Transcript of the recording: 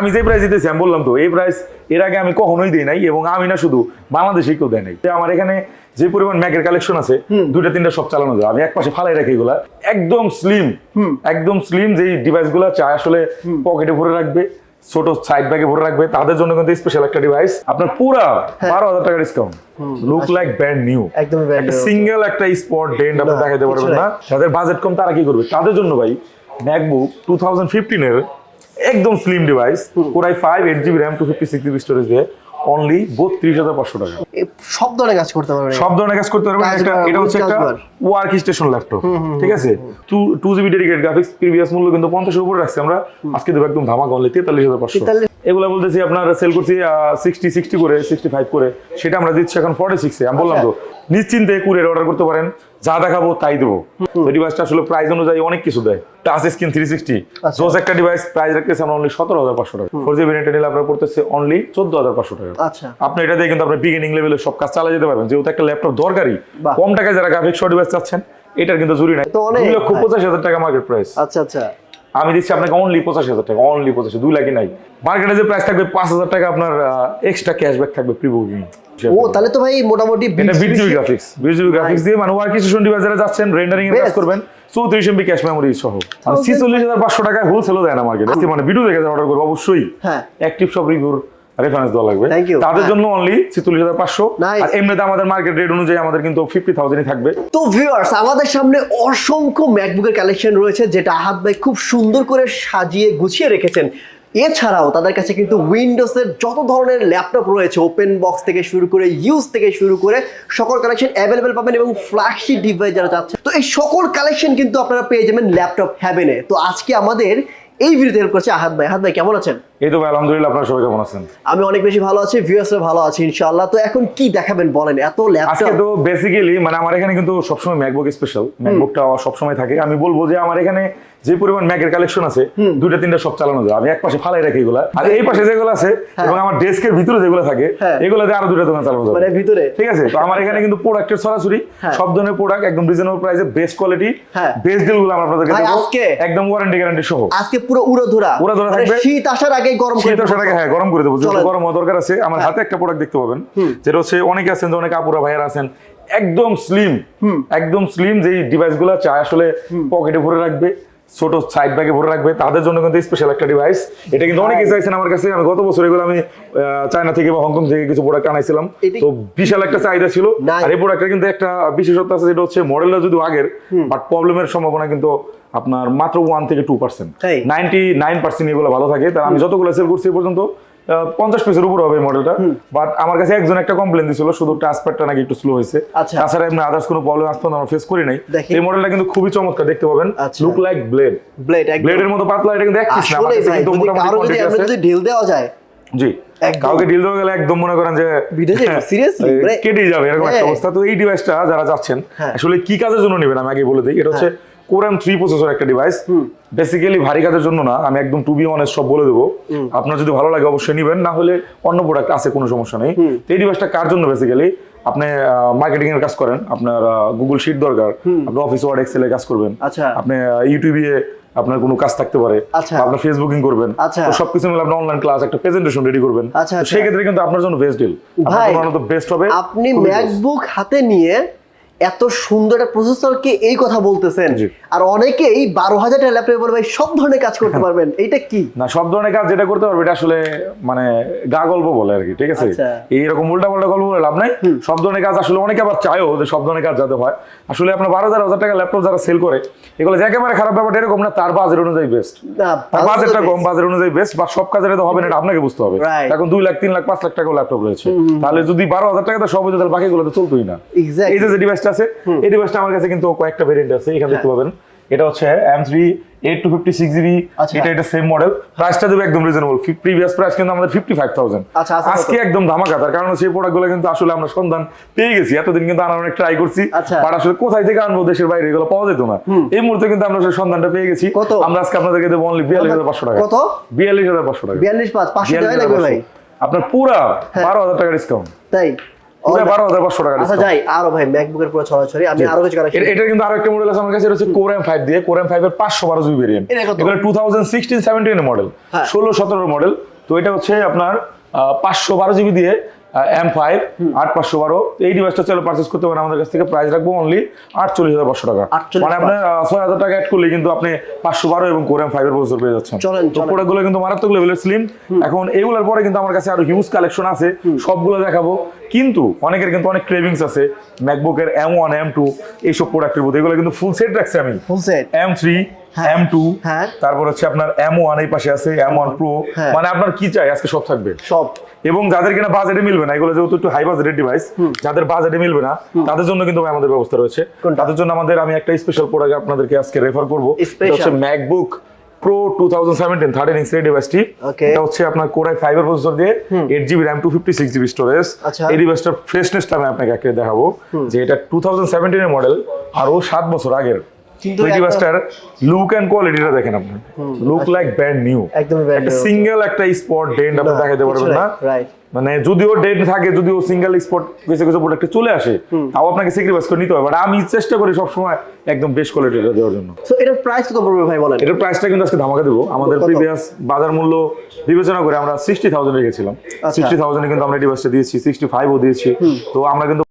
আমি যে প্রাইস দিতেছি আমি বললাম তো এই প্রাইস এর আগে আমি কখনোই দিই নাই এবং আমি না শুধু বাংলাদেশে কেউ দেয় নাই। আমার এখানে যে পরিমাণ ম্যাকের কালেকশন আছে দুইটা তিনটা সব চালানো যায়। আমি এক পাশে ফালাই রাখি এগুলা। একদম স্লিম একদম স্লিম যেই ডিভাইসগুলা চায় আসলে পকেটে ভরে রাখবে ছোট সাইড ব্যাগে ভরে রাখবে তাদের জন্য কিন্তু স্পেশাল একটা ডিভাইস আপনার পুরা বারো হাজার টাকা discount look like brand new new। Single একটা স্পট ডেন্ট আপনি দেখাতে পারবেন না। যাদের বাজেট কম তারা কি করবে? তাদের জন্য ভাই ম্যাকবুক টু থাউজেন্ড ফিফটিনের একদম slim device core i five eight GB RAM two fifty six GB storage দিয়ে অনলি বত্রিশ হাজার পাঁচশো টাকা। সব ধরনের কাজ করতে পারবে সব ধরনের কাজ করতে পারবে একটা এটা হচ্ছে একটা। ওয়ার্ক স্টেশন ল্যাপটপ ঠিক আছে? Two two GB dedicated graphics previous মূল্য কিন্তু পঞ্চাশের উপরে রাখছি। আমরা আজকে দেবো একদম ধামাক অনলি তেতাল্লিশ হাজার পাঁচশো। 43 এগুলো বলতেছি আপনার সেল করছি সিক্সটি সিক্সটি করে সিক্সটি ফাইভ করে। সেটা আমরা দিচ্ছি এখন ফর্টি সিক্সে আমি বললাম তো নিশ্চিন্তে কুরিয়ার অর্ডার করতে পারেন যা দেখাবো তাই দেবো। ডিভাইসটা আসলে প্রাইস অনুযায়ী অনেক কিছু দেয়। Touch screen three sixty. জোস একটা ডিভাইস প্রাইস রাখতেছে আমরা অনলি সতেরো হাজার পাঁচশো টাকা। ফোর জিবি নেটে নিলে আপনার পড়তেছে অনলি চোদ্দ হাজার পাঁচশো টাকা। আচ্ছা। আপনি এটা দিয়ে কিন্তু আপনার বিগিনিং লেভেলে সব কাজ চালা যেতে পারবেন। যেহেতু একটা ল্যাপটপ দরকারি। কম টাকায় যারা গ্রাফিক্স ডিভাইস চাচ্ছেন এটার কিন্তু জুরি নাই। তো অনেক, দুই লক্ষ পঁচাশি হাজার টাকা মার্কেট প্রাইস আচ্ছা আচ্ছা। আমি দিচ্ছি আপনাকে অনলি পঁচাশি হাজার টাকা অনলি পঁচাশি দুই লাখই নাই। মার্কেটে যে প্রাইস থাকবে পাঁচ হাজার টাকা আপনার এক্সট্রা ক্যাশব্যাক থাকবে প্রি বুকিং ও তাহলে তো ভাই মোটামুটি এটা বিশ- বিট জিবি বিশ- গ্রাফিক্স বিট গ্রাফিক্স দিয়ে মানে ওয়ার্ক স্টেশন ডিভাইসে যাচ্ছেন রেন্ডারিং এর কাজ. করবেন চৌত্রিশ এমবি ক্যাশ মেমোরি সহ। ছিচল্লিশ হাজার পাঁচশো টাকায় হোলসেলও দেয় না মার্কেট মানে ভিডিও দেখে অর্ডার করব অবশ্যই হ্যাঁ। অ্যাক্টিভ সব রিভিউর রেফারেন্স দেওয়া লাগবে। তাদের হ্যাঁ। জন্য অনলি ছিচল্লিশ হাজার পাঁচশো. আর এমনিতে আমাদের মার্কেট রেট অনুযায়ী আমাদের কিন্তু ফিফটি থাউজেন্ডই থাকবে। তো ভিউয়ার্স আমাদের সামনে অসংখ্য ম্যাকবুকের কালেকশন রয়েছে যেটা আহাত ভাই খুব সুন্দর করে সাজিয়ে গুছিয়ে রেখেছেন। এছাড়াও তাদের কাছে কিন্তু উইন্ডোজের যত ধরনের ল্যাপটপ রয়েছে ওপেন বক্স থেকে শুরু করে ইউজ থেকে শুরু করে সকল কালেকশন অ্যাভেলেবেল পাবেন এবং ফ্ল্যাগশিপ ডিভাইস যারা চাচ্ছে। তো এই সকল কালেকশন কিন্তু আপনারা পেয়ে যাবেন ল্যাপটপ হ্যাভেনে তো আজকে আমাদের এই ভিডিওতে হেল্প করছে আহাত ভাই। আহাত ভাই কেমন আছেন? এই তো ভাই আলহামদুলিল্লাহ আপনারা সবাই কেমন আছেন? আমি অনেক বেশি ভালো আছি ভিউয়ার্সরা ভালো আছে ইনশাআল্লাহ। তো এখন কি দেখাবেন বলেন এত ল্যাপটপ আজকে তো বেসিক্যালি মানে আমার এখানে কিন্তু সবসময় ম্যাকবুক স্পেশাল ম্যাকবুকটা সবসময় থাকে। আমি বলব যে আমার এখানে যে পরিমাণ ম্যাকের কালেকশন আছে দুইটা তিনটা সব চালানো যায়। আমি এক পাশে ফালাই রাখি এগুলা। আর এই পাশে যেগুলো আছে এবং আমার ডেস্কের ভিতরে যেগুলো থাকে হ্যাঁ। এগুলোতে আরও দুইটা দোকান চালানো মানে যাবে ভিতরে? ঠিক আছে? তো আমার এখানে কিন্তু প্রোডাক্টের সরাসরি হ্যাঁ। সব ধরনের প্রোডাক্ট একদম রিজনেবল প্রাইসে বেস্ট কোয়ালিটি হ্যাঁ। বেস্ট ডিলগুলো আমরা আপনাদেরকে দেবো। আজকে? একদম ওয়ারেন্টি গ্যারান্টি সহ। আজকে পুরো উড়োধুরা উড়োধুরা মানে থাকবে। শীত আসার আগে গরম করে শীত আসার আগে হ্যাঁ গরম করে দেবো। যেহেতু গরম হওয়া দরকার আছে আমার হাতে একটা প্রোডাক্ট দেখতে পাবেন। যেটা হচ্ছে অনেকে আছেন যে অনেক আপুরা ভাইয়ারা আছেন একদম স্লিম একদম স্লিম যেই ডিভাইসগুলো চায় আসলে পকেটে ভরে রাখবে। ছোট সাইড ব্যাগে ভরে রাখবে। তাদের জন্য কিন্তু স্পেশাল একটা ডিভাইস এটা কিন্তু চাইছেন আমার কাছে। আমি গত বছর এগুলো আমি চায়না থেকে বা হংকং থেকে কিছু প্রোডাক্ট আনাইছিলাম। তো বিশাল একটা চাহিদা ছিল। আর এই প্রোডাক্টের কিন্তু একটা বিশেষত্ব আছে যেটা হচ্ছে মডেলটা যদি আগের বাট প্রবলেমের সম্ভাবনা কিন্তু আপনার মাত্র ওয়ান থেকে two percent ninety nine percent এগুলো ভালো থাকে। তার আমি যতগুলো সেল করছি পর্যন্ত পঞ্চাশ পিসের উপর হবে মডেলটা বাট আমার কাছে একজন একটা কমপ্লেন দিছিল শুধু ট্রান্সফারটা নাকি একটু স্লো হয়েছে। আচ্ছা। তাছাড়া এমনি আদার্স কোনো প্রবলেম আসতো আমরা ফেস করি নাই। এই মডেলটা কিন্তু খুবই চমৎকার দেখতে পাবেন। লুক লাইক ব্লেড ব্লেড ব্লেডের মতো পাতলা এটা কিন্তু এক পিস না কিন্তু মোটামুটি যদি ঢিল দেওয়া যায় জি। কাউকে ডিল দেওয়া গেলে একদম মনে করেন যে মানে- কেটেই যাবে এরকম একটা হ্যাঁ। অবস্থা। তো এই ডিভাইসটা যারা যাচ্ছেন হ্যাঁ। আসলে কি কাজের জন্য নেবেন? আমি আগে বলে দিই এটা হচ্ছে কোরাম থ্রি প্রসেসর একটা ডিভাইস বেসিক্যালি ভারী কাজের জন্য না আমি একদম টু বি অনেস্ট সব বলে দেবো। আপনার যদি ভালো লাগে অবশ্যই নেবেন না হলে অন্য প্রোডাক্ট আছে কোনো সমস্যা নেই। এই ডিভাইসটা কার জন্য বেসিক্যালি আপনি মার্কেটিং এর কাজ করেন আপনার গুগল শিট দরকার আপনি অফিস ওয়ার্ড এক্সেলে কাজ করবেন। আচ্ছা। আপনি ইউটিউবে আপনার কোনো কাজ থাকতে পারে। আচ্ছা। আপনার ফেসবুকিং করবেন। আচ্ছা। তো সবকিছু মিলে আপনি অনলাইন ক্লাস একটা প্রেজেন্টেশন রেডি করবেন। সেই ক্ষেত্রে কিন্তু আপনার জন্য বেস্ট ডিল আপনার জন্য বেস্ট হবে। আপনি ম্যাকবুক হাতে নিয়ে এত সুন্দর একটা প্রসেসরকে এই কথা বলতেছেন। আর অনেকেই বারো হাজার টাকা ল্যাপটপে বলে ভাই সব ধরনের কাজ করতে পারবেন। এইটা কি? না সব ধরনের কাজ যেটা করতে পারবে এটা আসলে মানে গা গল্প বলে আর কি ঠিক আছে? আচ্ছা। এইরকম উল্টা পাল্টা গল্প বলে লাভ নাই। সব ধরনের কাজ আসলে অনেকে আবার চায়ও যে সব ধরনের কাজ যাতে হয়। আসলে আপনার বারো হাজার হাজার টাকা ল্যাপটপ যারা সেল করে এগুলো যে একেবারে খারাপ ব্যাপারটা এরকম না তার বাজেট অনুযায়ী বেস্ট তার বাজেটটা কম বাজেট অনুযায়ী বেস্ট বা সব কাজের তো হবে না এটা আপনাকে বুঝতে হবে. এখন দুই লাখ তিন লাখ পাঁচ লাখ টাকা ল্যাপটপ রয়েছে। তাহলে যদি বারো হাজার টাকা তো সব হতো তাহলে বাকিগুলো তো চলতোই না. এই যে যে ডিভাইসটা আছে এই ডিভাইসটা আমার কাছে কিন্তু কয়েকটা ভেরিয়েন্ট আছে এখানে দেখতে পাবেন। এটা হচ্ছে M three eight two fifty six GB আচ্ছা। এটা এটা সেম মডেল প্রাইসটা দেবে একদম রিজনেবল প্রিভিয়াস প্রাইস কিন্তু আমাদের ফিফটি ফাইভ থাউজেন্ড আচ্ছা, আচ্ছা, আজকে একদম ধামাকা তার কারণ সেই প্রোডাক্টগুলো কিন্তু আসলে আমরা সন্ধান পেয়ে গেছি। এতদিন কিন্তু আনার অনেক ট্রাই করছি আচ্ছা। বাট আসলে কোথায় থেকে আনব দেশের বাইরে এগুলো পাওয়া যেত না। এই মুহূর্তে কিন্তু আমরা সন্ধানটা পেয়ে গেছি? আমরা আজকে আপনাদেরকে দেবো অনলি বিয়াল্লিশ হাজার পাঁচশো টাকা। কত? বিয়াল্লিশ হাজার পাঁচশো টাকা। বিয়াল্লিশ পাঁচ পাঁচশো টাকা লাগবে ভাই। আপনার পুরা বারো হাজার টাকা ডিসকাউন্ট তাই? বারো হাজার পাঁচশো টাকা আচ্ছা যাই আরও ভাই ম্যাকবুকের পুরো ছড়াছড়ি আমি আরও কিছু এটা- কিন্তু আরও একটা মডেল আছে আমার কাছে এটা হচ্ছে কোর এম ফাইভ দিয়ে কোর এম ফাইভ এর পাঁচশো বারো জিবি ভেরিয়েন্ট এগুলো two thousand sixteen seventeen model. ষোলো সতেরো মডেল তো এটা হচ্ছে আপনার পাঁচশো বারো জিবি দিয়ে এম ফাইভ আট পাঁচশো বারো। এই ডিভাইসটা চলে পারচেস করতে পারেন। আমাদের কাছ থেকে প্রাইস রাখব অনলি আটচল্লিশ হাজার পাঁচশো টাকা। মানে আপনার ছয় হাজার টাকা অ্যাড করলে কিন্তু আপনি পাঁচশো বারো এবং কোর এম ফাইভ এর প্রসেসর পেয়ে যাচ্ছেন। তো প্রোডাক্টগুলো কিন্তু মারাত্মক লেভেলের স্লিম এখন এগুলোর পরে কিন্তু আমার কাছে আরও হিউজ কালেকশন আছে। সবগুলো দেখাবো। কিন্তু অনেকের কিন্তু অনেক ক্রেভিংস আছে। ম্যাকবুকের এম ওয়ান এম টু এইসব প্রোডাক্টের মধ্যে। এগুলো কিন্তু ফুল সেট রাখছি আমি। Full set M three. M two হ্যাঁ। তারপর হচ্ছে আপনার এম ওয়ান এই পাশে আছে এম ওয়ান প্রো হ্যাঁ। মানে আপনার কি চাই? আজকে সব থাকবে। সব। এবং যাদের কিনা বাজেটে মিলবে না এগুলো যেহেতু একটু হাই বাজেটের ডিভাইস যাদের বাজেটে মিলবে না তাদের জন্য কিন্তু আমাদের ব্যবস্থা রয়েছে। তাদের জন্য আমাদের আমি একটা স্পেশাল প্রোডাক্ট আপনাদেরকে আজকে রেফার করব? হচ্ছে MacBook Pro two thousand seventeen thirteen inch ডিভাইসটি এটা হচ্ছে আপনার কোরাই ফাইবার প্রসেসর দিয়ে eight GB RAM two fifty six GB storage. এই ডিভাইসটার ফ্রেশনেসটা আমি আপনাকে একে দেখাবো যে এটা টু থাউজেন্ড সেভেন্টিনের মডেল আরও সাত বছর আগের। লুক অ্যান্ড কোয়ালিটিটা দেখেন আপনি। লুক লাইক ব্র্যান্ড নিউ একটা সিঙ্গেল একটা স্পট ডেন্ট আপনি দেখাতে পারবেন না। মানে যদিও ডেট থাকে যদিও সিঙ্গেল স্পট কিছু কিছু প্রোডাক্টে চলে আসে তাও আপনাকে স্যাক্রিফাইস করে নিতে হবে। বাট আমি চেষ্টা করি সবসময় একদম বেস্ট কোয়ালিটিটা দেওয়ার জন্য। সো এটার প্রাইস কত পড়বে ভাই বলেন? এটার প্রাইসটা কিন্তু আজকে ধামাকা দেবো। আমাদের প্রিভিয়াস বাজার মূল্য বিবেচনা করে আমরা সিক্সটি থাউজেন্ড রেখেছিলাম। সিক্সটি থাউজেন্ডে কিন্তু আমরা ডিভাইসটা দিয়েছি সিক্সটি ফাইভও দিয়েছি। তো আমরা কিন্তু